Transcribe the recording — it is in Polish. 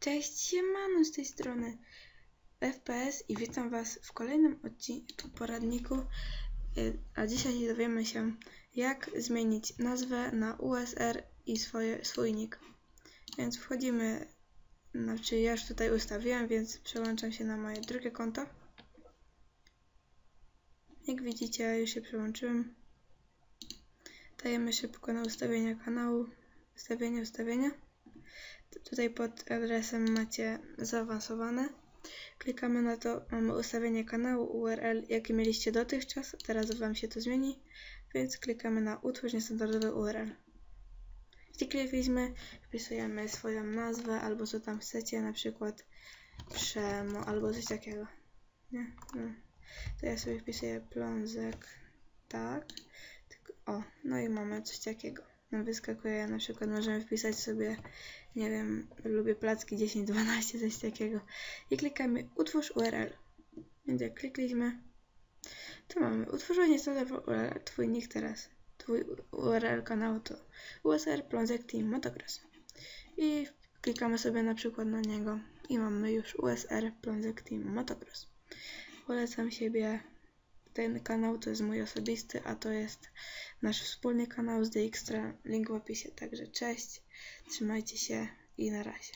Cześć, siemano z tej strony FPS i witam Was w kolejnym odcinku poradniku. Y, A dzisiaj dowiemy się, jak zmienić nazwę na USR i swoje, swój nick. Więc wchodzimy, znaczy ja już tutaj ustawiłem, więc przełączam się na moje drugie konto. Jak widzicie, już się przełączyłem. Dajemy szybko na ustawienia kanału, ustawienia, ustawienia. Tutaj pod adresem macie zaawansowane. Klikamy na to, mamy ustawienie kanału, URL, jakie mieliście dotychczas. Teraz Wam się to zmieni, więc klikamy na utwórz niestandardowy URL. Klikliśmy, wpisujemy swoją nazwę albo co tam chcecie, na przykład Przemo albo coś takiego. Nie? No. To ja sobie wpisuję plązek, tak. O, no i mamy coś takiego. Nam wyskakuje, na przykład możemy wpisać sobie, nie wiem, lubię placki 10-12, coś takiego. I klikamy utwórz URL. Więc jak klikliśmy, to mamy utworzenie standardowy URL, twój nick teraz. Twój URL kanału to USR Plądek Team Motocross. I klikamy sobie na przykład na niego i mamy już USR Plądek Team Motocross. Polecam siebie ten kanał to jest mój osobisty, a to jest nasz wspólny kanał z DXtra, link w opisie. Także cześć, trzymajcie się i na razie.